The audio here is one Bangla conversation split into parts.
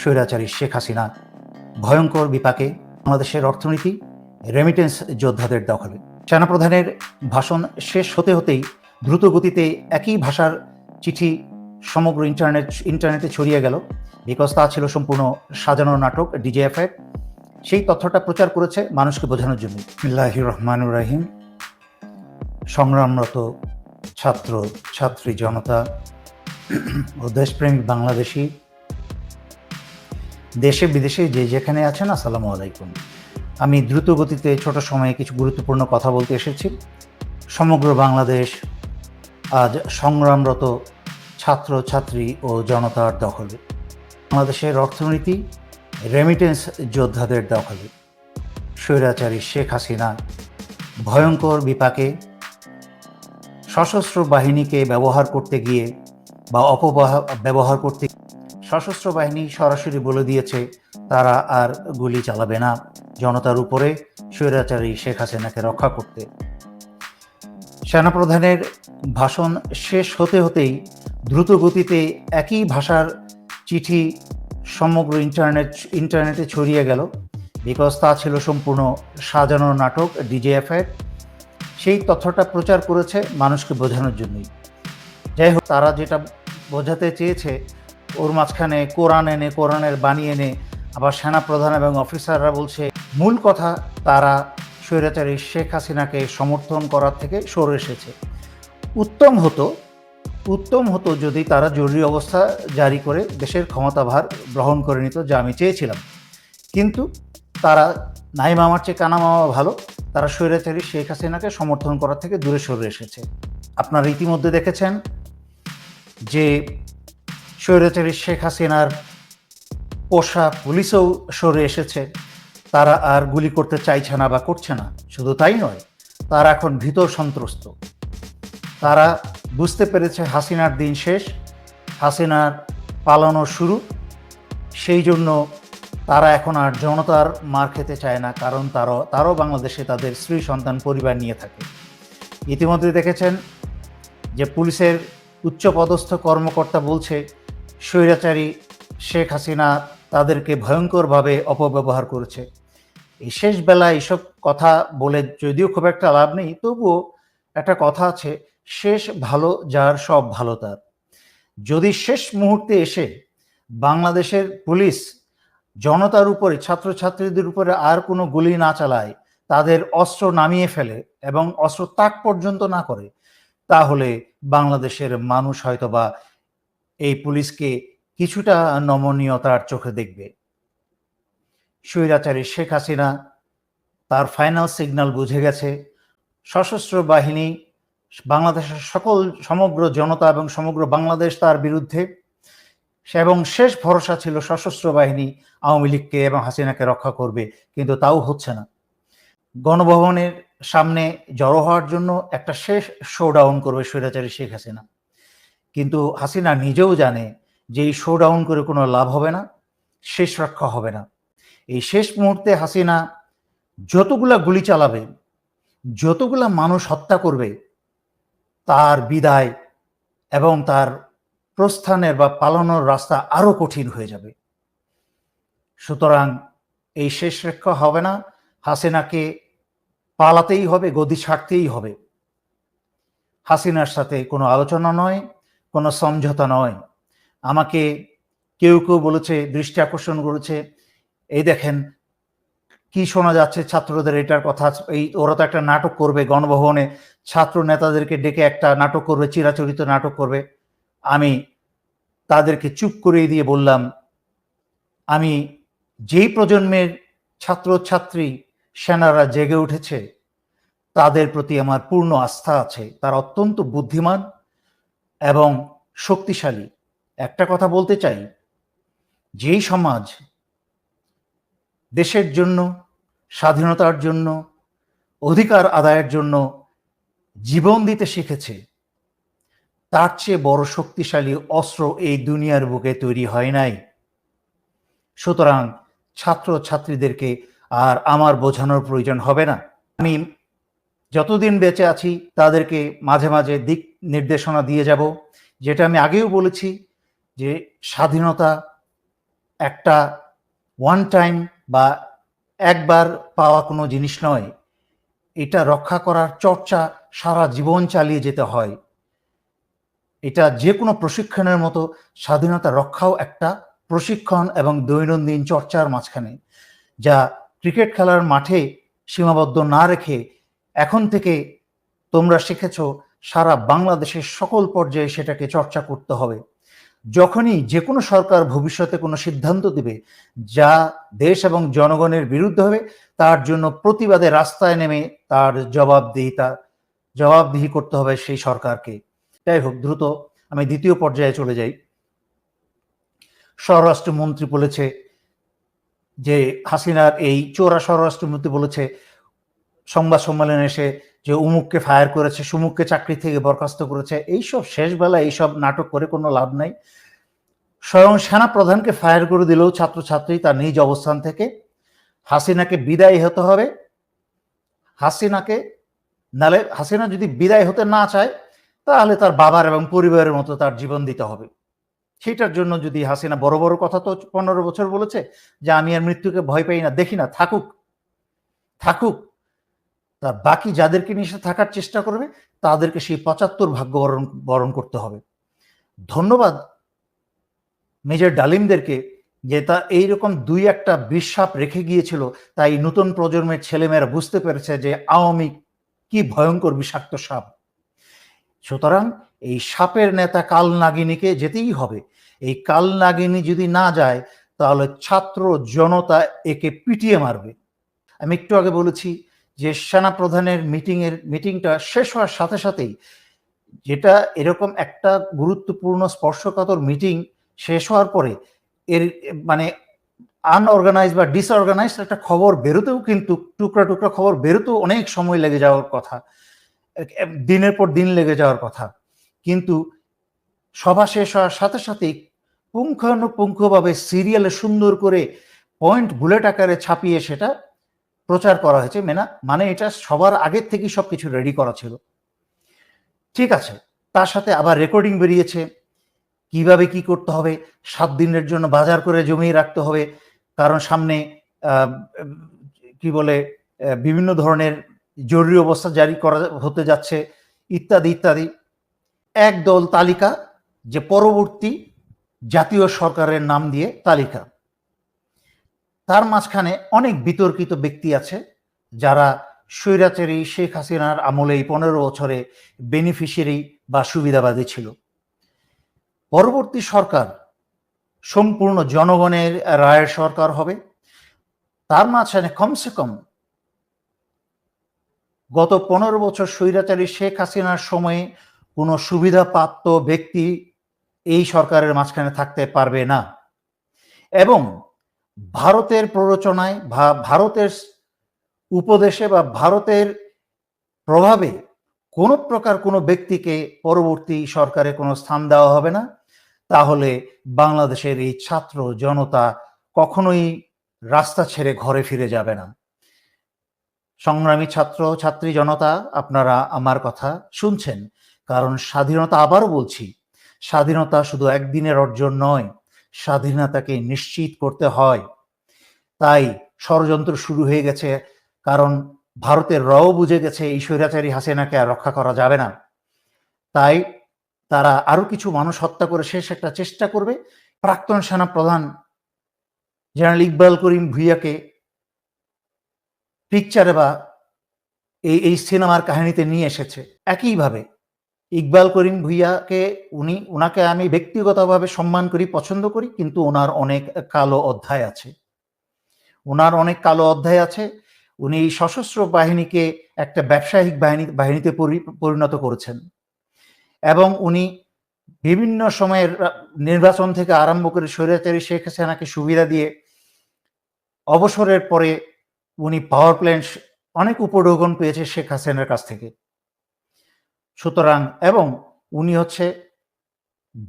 স্বৈরাচারী শেখ হাসিনা ভয়ঙ্কর বিপাকে বাংলাদেশের অর্থনীতি রেমিটেন্স যোদ্ধাদের দখলে। সেনাপ্রধানের ভাষণ শেষ হতে হতেই দ্রুত গতিতে একই ভাষার চিঠি সমগ্র ইন্টারনেট ইন্টারনেটে ছড়িয়ে গেল। বিকজ তা ছিল সম্পূর্ণ সাজানো নাটক ডিজেএফের সেই তথ্যটা প্রচার করেছে মানুষকে বোঝানোর জন্য। বিল্লাহ রহমানুর রাহিম। সংগ্রামরত ছাত্র, ছাত্রী, জনতা ও দেশপ্রেমিক বাংলাদেশি দেশে, বিদেশে যে যেখানে আছেন, আসসালামু আলাইকুম। আমি দ্রুত গতিতে ছোট সময়ে কিছু গুরুত্বপূর্ণ কথা বলতে এসেছি। সমগ্র বাংলাদেশ আজ সংগ্রামরত ছাত্র, ছাত্রী ও জনতার দখলে। বাংলাদেশের অর্থনীতি রেমিটেন্স যোদ্ধাদের দখলে। স্বৈরাচারী শেখ হাসিনা ভয়ঙ্কর বিপাকে সশস্ত্র বাহিনীকে ব্যবহার করতে গিয়ে বা অপব্যবহার ব্যবহার করতে সশস্ত্র বাহিনী সরাসরি বলে দিয়েছে, তারা আর গুলি চালাবে না। জনতার উপরে স্বৈরাচারী শেখ হাসিনাকে রক্ষা করতে। সেনাপ্রধানের ভাষণ শেষ হতে হতেই দ্রুত গতিতে একই ভাষার চিঠি সমগ্র ইন্টারনেট, ইন্টারনেটে ছড়িয়ে গেল। বিকজ তা ছিল সম্পূর্ণ সাজানো নাটক ডিজেএফের সেই তথ্যটা প্রচার করেছে মানুষকে বোঝানোর জন্যই। যাই হোক, তারা যেটা বোঝাতে চেয়েছে ওর মাঝখানে কোরআন এনে, কোরআনের বাণী এনে, আবার সেনাপ্রধান এবং অফিসাররা বলছে, মূল কথা, তারা স্বৈরাচারী শেখ হাসিনাকে সমর্থন করার থেকে সরে এসেছে। উত্তম হতো উত্তম হতো যদি তারা জরুরি অবস্থা জারি করে দেশের ক্ষমতাভার গ্রহণ করে নিত, যা আমি চেয়েছিলাম। কিন্তু তারা নাই মামার চেয়ে কানা মামা ভালো, তারা স্বৈরাচারী শেখ হাসিনাকে সমর্থন করার থেকে দূরে সরে এসেছে। আপনারা ইতিমধ্যে দেখেছেন যে স্বৈরাচারী শেখ হাসিনার পোষা পুলিশও সরে এসেছে। তারা আর গুলি করতে চাইছে না বা করছে না। শুধু তাই নয়, তারা এখন ভীত সন্ত্রস্ত। তারা বুঝতে পেরেছে হাসিনার দিন শেষ, হাসিনার পালানো শুরু। সেই জন্য তারা এখন আর জনতার মার খেতে চায় না, কারণ তারও, তারাও বাংলাদেশে তাদের স্ত্রী, সন্তান, পরিবার নিয়ে থাকে। ইতিমধ্যে দেখেছেন যে পুলিশের উচ্চপদস্থ কর্মকর্তা বলছে স্বৈরাচারী শেখ হাসিনা তাদেরকে ভয়ঙ্করভাবে অপব্যবহার করেছে। এই শেষ বেলায় এইসব কথা বলে যদিও খুব একটা লাভ নেই, তবুও একটা কথা আছে, শেষ ভালো যার, সব ভালো তার। যদি শেষ মুহূর্তে এসে বাংলাদেশের পুলিশ জনতার উপরে, ছাত্রছাত্রীদের উপরে আর কোনো গুলি না চালায়, তাদের অস্ত্র নামিয়ে ফেলে এবং অস্ত্র তাক পর্যন্ত না করে, তাহলে বাংলাদেশের মানুষ হয়তোবা এই পুলিশকে কিছুটা নমনীয়তার চোখে দেখবে। স্বৈরাচারী শেখ হাসিনা তার ফাইনাল সিগন্যাল বুঝে গেছে। সশস্ত্র বাহিনী, বাংলাদেশের সকল সমগ্র জনতা এবং সমগ্র বাংলাদেশ তার বিরুদ্ধে। এবং শেষ ভরসা ছিল সশস্ত্র বাহিনী আওয়ামী লীগকে এবং হাসিনাকে রক্ষা করবে, কিন্তু তাও হচ্ছে না। গণভবনের সামনে জড়ো হওয়ার জন্য একটা শেষ শোডাউন করবে স্বৈরাচারী শেখ হাসিনা। কিন্তু হাসিনা নিজেও জানে যে এই শো ডাউন করে কোনো লাভ হবে না, শেষ রক্ষা হবে না। এই শেষ মুহূর্তে হাসিনা যতগুলা গুলি চালাবে, যতগুলা মানুষ হত্যা করবে, তার বিদায় এবং তার প্রস্থানের বা পালানোর রাস্তা আরও কঠিন হয়ে যাবে। সুতরাং এই শেষ রক্ষা হবে না, হাসিনাকে পালাতেই হবে, গদি ছাড়তেই হবে। হাসিনার সাথে কোনো আলোচনা নয়। কোনো সমঝোতা নয়। আমাকে কেউ কেউ বলেছে, দৃষ্টি আকর্ষণ করেছে। এই দেখেন, কি শোনা যাচ্ছে ছাত্রদের এটার কথা। এই ওরা তো একটা নাটক করবে গণভবনে, ছাত্র নেতাদেরকে ডেকে একটা নাটক করবে, চিরাচরিত নাটক করবে। আমি তাদেরকে চুপ করিয়ে দিয়ে বললাম, আমি যেই প্রজন্মের ছাত্র ছাত্রী সেনারা জেগে উঠেছে, তাদের প্রতি আমার পূর্ণ আস্থা আছে। তারা অত্যন্ত বুদ্ধিমান এবং শক্তিশালী। একটা কথা বলতে চাই, যেই সমাজ দেশের জন্য, স্বাধীনতার জন্য, অধিকার আদায়ের জন্য জীবন দিতে শিখেছে, তার চেয়ে বড় শক্তিশালী অস্ত্র এই দুনিয়ার বুকে তৈরি হয় নাই। সুতরাং ছাত্র ছাত্রীদেরকে আর আমার বোঝানোর প্রয়োজন হবে না। আমি যতদিন বেঁচে আছি, তাদেরকে মাঝে মাঝে দিক নির্দেশনা দিয়ে যাব। যেটা আমি আগেও বলেছি যে স্বাধীনতা একটা ওয়ান টাইম বা একবার পাওয়া কোনো জিনিস নয়। এটা রক্ষা করার চর্চা সারা জীবন চালিয়ে যেতে হয়। এটা যে কোনো প্রশিক্ষণের মতো স্বাধীনতা রক্ষাও একটা প্রশিক্ষণ এবং দৈনন্দিন চর্চার মাঝখানে, যা ক্রিকেট খেলার মাঠে সীমাবদ্ধ না রেখে এখন থেকে তোমরা শিখেছ সারা বাংলাদেশের সকল পর্যায়ে সেটাকে চর্চা করতে হবে। যখনই যে কোনো সরকার ভবিষ্যতে কোনো সিদ্ধান্ত দেবে, যা দেশ এবং জনগণের বিরুদ্ধে হবে, তার জন্য প্রতিবাদে রাস্তায় নেমে তার জবাবদিহিতা, জবাবদিহি করতে হবে সেই সরকারকে। যাই হোক, দ্রুত আমি দ্বিতীয় পর্যায়ে চলে যাই। স্বরাষ্ট্রমন্ত্রী বলেছে যে হাসিনার এই চোরা স্বরাষ্ট্রমন্ত্রী বলেছে সংবাদ সম্মেলনে এসে যে উমুককে ফায়ার করেছে, সুমুককে চাকরি থেকে বরখাস্ত করেছে, এইসব শেষ বেলা এইসব নাটক করে কোনো লাভ নাই। স্বয়ং সেনা প্রধানকে ফায়ার করে দিলেও ছাত্রছাত্রী তার নিজ অবস্থান থেকে। হাসিনাকে বিদায় হতে হবে। হাসিনাকে নালে হাসিনা যদি বিদায় হতে না চায়, তাহলে তার বাবার এবং পরিবারের মতো তার জীবন দিতে হবে। সেটার জন্য যদি হাসিনা বড় বড় কথা তো পনেরো বছর বলেছে, যে আমি আর মৃত্যুকে ভয় পাই না, দেখি না, থাকুক। থাকুক। তার বাকি যাদেরকে নিয়ে থাকার চেষ্টা করবে, তাদেরকে সেই পঁচাত্তর ভাগ্য বরণ বরণ করতে হবে। ধন্যবাদ মেজর ডালিমদেরকে যে তা এইরকম দুই একটা বিশ্বাপ রেখে গিয়েছিল, তাই নতুন প্রজন্মের ছেলেমেয়েরা বুঝতে পেরেছে যে আওয়ামী কি ভয়ঙ্কর বিষাক্ত সাপ। সুতরাং এই সাপের নেতা কাল নাগিনীকে যেতেই হবে। এই কাল নাগিনী যদি না যায়, তাহলে ছাত্র জনতা একে পিটিয়ে মারবে। আমি একটু আগে বলেছি যে সেনা প্রধানের মিটিংয়ের মিটিংটা শেষ হওয়ার সাথে সাথেই যেটা এরকম একটা গুরুত্বপূর্ণ স্পর্শকাতর মিটিং শেষ হওয়ার পরে এর মানে আনঅর্গানাইজ বা ডিসঅর্গানাইজ একটা খবর বেরোতেও কিন্তু টুকরা টুকরা খবর বেরোতেও অনেক সময় লেগে যাওয়ার কথা। দিনের পর দিন লেগে যাওয়ার কথা। কিন্তু সভা শেষ হওয়ার সাথে সাথেই পুঙ্খানুপুঙ্খভাবে সিরিয়ালে সুন্দর করে পয়েন্ট বুলেট আকারে ছাপিয়ে সেটা প্রচার করা হয়েছে, মেনা মানে এটা সবার আগের থেকেই সব কিছু রেডি করা ছিল। ঠিক আছে, তার সাথে আবার রেকর্ডিং বেরিয়েছে, কীভাবে কি করতে হবে, সাত দিনের জন্য বাজার করে জমিয়ে রাখতে হবে, কারণ সামনে কি বলে বিভিন্ন ধরনের জরুরি অবস্থা জারি করা হতে যাচ্ছে, ইত্যাদি ইত্যাদি। একদল তালিকা, যে পরবর্তী জাতীয় সরকারের নাম দিয়ে তালিকা। তার মাঝখানে অনেক বিতর্কিত ব্যক্তি আছে যারা স্বৈরাচারী শেখ হাসিনার আমলে এই পনেরো বছরে বেনিফিশিয়ারি বা সুবিধাবাদী ছিল। পরবর্তী সরকার সম্পূর্ণ জনগণের রায়ের সরকার হবে। তার মাঝখানে কমসে কম গত পনেরো বছর স্বৈরাচারী শেখ হাসিনার সময়ে কোনো সুবিধাপ্রাপ্ত ব্যক্তি এই সরকারের মাঝখানে থাকতে পারবে না। এবং ভারতের প্ররোচনায় বা ভারতের উপদেশে বা ভারতের প্রভাবে কোনো প্রকার কোনো ব্যক্তিকে পরবর্তী সরকারে কোনো স্থান দেওয়া হবে না। তাহলে বাংলাদেশের এই ছাত্র জনতা কখনোই রাস্তা ছেড়ে ঘরে ফিরে যাবে না। সংগ্রামী ছাত্র, ছাত্রী জনতা, আপনারা আমার কথা শুনছেন। কারণ স্বাধীনতা আবারও বলছি, স্বাধীনতা শুধু একদিনের অর্জন নয় স্বাধীনতাকে নিশ্চিত করতে হয়। তাই ষড়যন্ত্র শুরু হয়ে গেছে, কারণ ভারতের রও বুঝে গেছে এই স্বৈরাচারী হাসিনাকে আর রক্ষা করা যাবে না। তাই তারা আরও কিছু মানুষ হত্যা করে শেষ একটা চেষ্টা করবে। প্রাক্তন সেনা প্রধান জেনারেল ইকবাল করিম ভুইয়াকে পিকচারে বা এই এই সিনেমার কাহিনীতে নিয়ে এসেছে। একইভাবে ইকবাল করিম ভুইয়াকে উনি ওনাকে আমি ব্যক্তিগতভাবে সম্মান করি, পছন্দ করি, কিন্তু ওনার অনেক কালো অধ্যায় আছে। ওনার অনেক কালো অধ্যায় আছে। উনি সশস্ত্র বাহিনীকে একটা ব্যবসায়িক বাহিনী, বাহিনীতে পরিণত করেছেন। এবং উনি বিভিন্ন সময়ের নির্বাচন থেকে আরম্ভ করে স্বৈরাচারী শেখ হাসিনাকে সুবিধা দিয়ে অবসরের পরে উনি পাওয়ার প্ল্যান্ট অনেক উপঢৌকন পেয়েছে শেখ হাসিনার কাছ থেকে। সুতরাং, এবং উনি হচ্ছে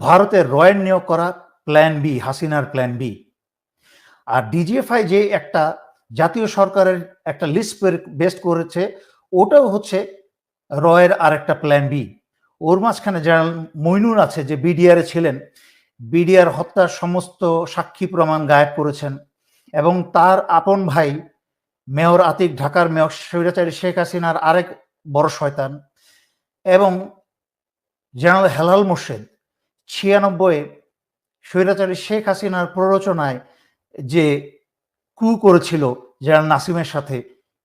ভারতের রয়ের নিয়োগ করা প্ল্যান বি হাসিনার প্ল্যান বি আর ডিজিএফআই যে একটা জাতীয় সরকারের একটা লিস্ট বেস্ট করেছে, ওটাও হচ্ছে রয়ের আর একটা প্ল্যান বি ওর মাঝখানে জেনারেল মইনুর আছে, যে বিডিআরে ছিলেন বিডিআর হত্যার সমস্ত সাক্ষী প্রমাণ গায়েব করেছেন, এবং তার আপন ভাই মেয়র আতিক ঢাকার মেয়র স্বৈরাচারী শেখ হাসিনার আরেক বড় শয়তান। এবং জেনারেল হেলাল মোর্শেদ ছিয়ানব্বই স্বৈরাচারী শেখ হাসিনার প্ররোচনায় যে কু করেছিল জেনারেল নাসিমের সাথে,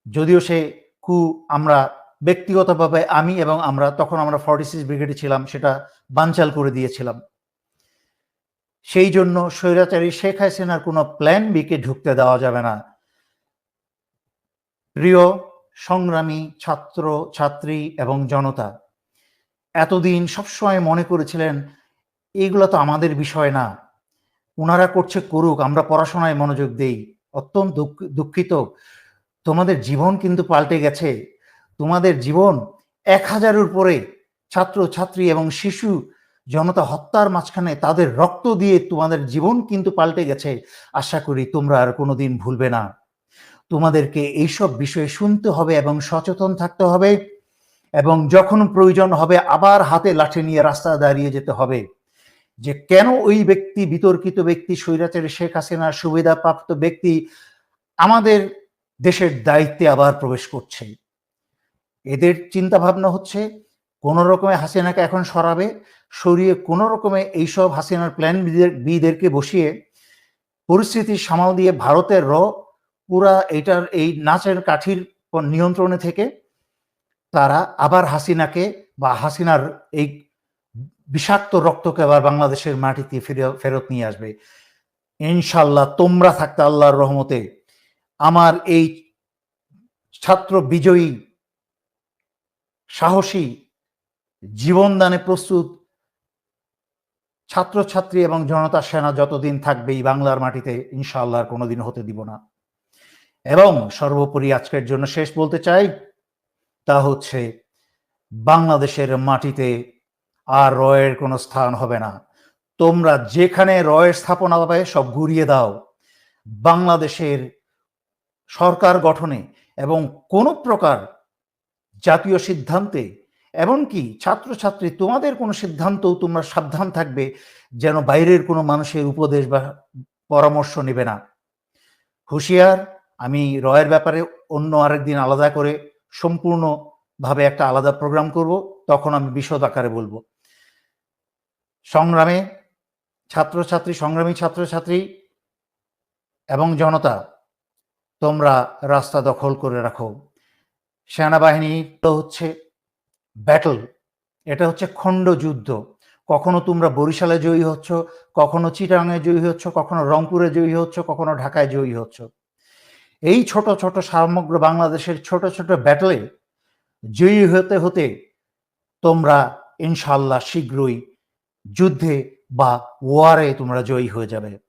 যদিও সে কু আমরা ব্যক্তিগতভাবে আমি এবং আমরা তখন আমরা ফর্টি সিক্স ব্রিগেডে ছিলাম, সেটা বানচাল করে দিয়েছিলাম। সেই জন্য স্বৈরাচারী শেখ হাসিনার কোনো প্ল্যান বিকে ঢুকতে দেওয়া যাবে না। প্রিয় সংগ্রামী ছাত্র, ছাত্রী এবং জনতা এতদিন সবসময় মনে করেছিলেন এইগুলো তো আমাদের বিষয় না। ওনারা করছে করুক, আমরা পড়াশোনায় মনোযোগ দেই। অত্যন্ত দুঃখ- দুঃখিত। তোমাদের জীবন কিন্তু পাল্টে গেছে। তোমাদের জীবন এক হাজারের উপরে। ছাত্র, ছাত্রী এবং শিশু, জনতা হত্যার মাঝখানে তাদের রক্ত দিয়ে তোমাদের জীবন কিন্তু পাল্টে গেছে। আশা করি তোমরা আর কোনোদিন ভুলবে না। তোমাদেরকে এইসব বিষয়ে শুনতে হবে এবং সচেতন থাকতে হবে। এবং যখন প্রয়োজন হবে আবার হাতে লাঠি নিয়ে রাস্তা দাঁড়িয়ে যেতে হবে। যে কেন ওই ব্যক্তি, বিতর্কিত ব্যক্তি, স্বৈরাচারী শেখ হাসিনার সুবিধাপ্রাপ্ত ব্যক্তি আমাদের দেশের দায়িত্বে আবার প্রবেশ করছে? এদের চিন্তা ভাবনা হচ্ছে কোন রকমে হাসিনাকে এখন সরাবে, সরিয়ে কোন রকমে এইসব হাসিনার প্ল্যান বিদেরকে বসিয়ে পরিস্থিতি সামাল দিয়ে ভারতের র পুরা এটার এই নাচের কাঠির নিয়ন্ত্রণে থেকে তারা আবার হাসিনাকে বা হাসিনার এই বিষাক্ত রক্তকে আবার বাংলাদেশের মাটিতে ফিরে, ফেরত নিয়ে আসবে। ইনশাল্লাহ তোমরা থাকতে আল্লাহর রহমতে আমার এই ছাত্র বিজয়ী, সাহসী, জীবনদানে প্রস্তুত ছাত্রছাত্রী এবং জনতা সেনা যতদিন থাকবে এই বাংলার মাটিতে ইনশাআল্লাহ কোনোদিন হতে দিব না। এবং সর্বোপরি আজকের জন্য শেষ বলতে চাই তা হচ্ছে বাংলাদেশের মাটিতে আর রয়ের কোনো স্থান হবে না। তোমরা যেখানে রয়ের স্থাপনা পাবে সব ঘুরিয়ে দাও। বাংলাদেশের সরকার গঠনে এবং কোনো প্রকার জাতীয় সিদ্ধান্তে, এমনকি ছাত্রছাত্রী, তোমাদের কোনো সিদ্ধান্তও তোমরা সাবধান থাকবে যেন বাইরের কোনো মানুষের উপদেশ বা পরামর্শ নেবে না। হুঁশিয়ার, আমি রয়ের ব্যাপারে অন্য আরেকদিন আলাদা করে সম্পূর্ণভাবে একটা আলাদা প্রোগ্রাম করব, তখন আমি বিশদ আকারে বলব। সংগ্রামে ছাত্রছাত্রী, সংগ্রামী ছাত্রছাত্রী এবং জনতা, তোমরা রাস্তা দখল করে রাখো। সেনাবাহিনী তো হচ্ছে ব্যাটল এটা হচ্ছে খণ্ড যুদ্ধ। কখনো তোমরা বরিশালে জয়ী হচ্ছ, কখনো চিটাঙে জয়ী হচ্ছ, কখনো রংপুরে জয়ী হচ্ছ, কখনো ঢাকায় জয়ী হচ্ছ। এই ছোট ছোট সমগ্র বাংলাদেশের ছোট ছোট ব্যাটলে জয়ী হতে হতে তোমরা ইনশাল্লাহ শীঘ্রই যুদ্ধে বা ওয়ারে তোমরা জয়ী হয়ে যাবে।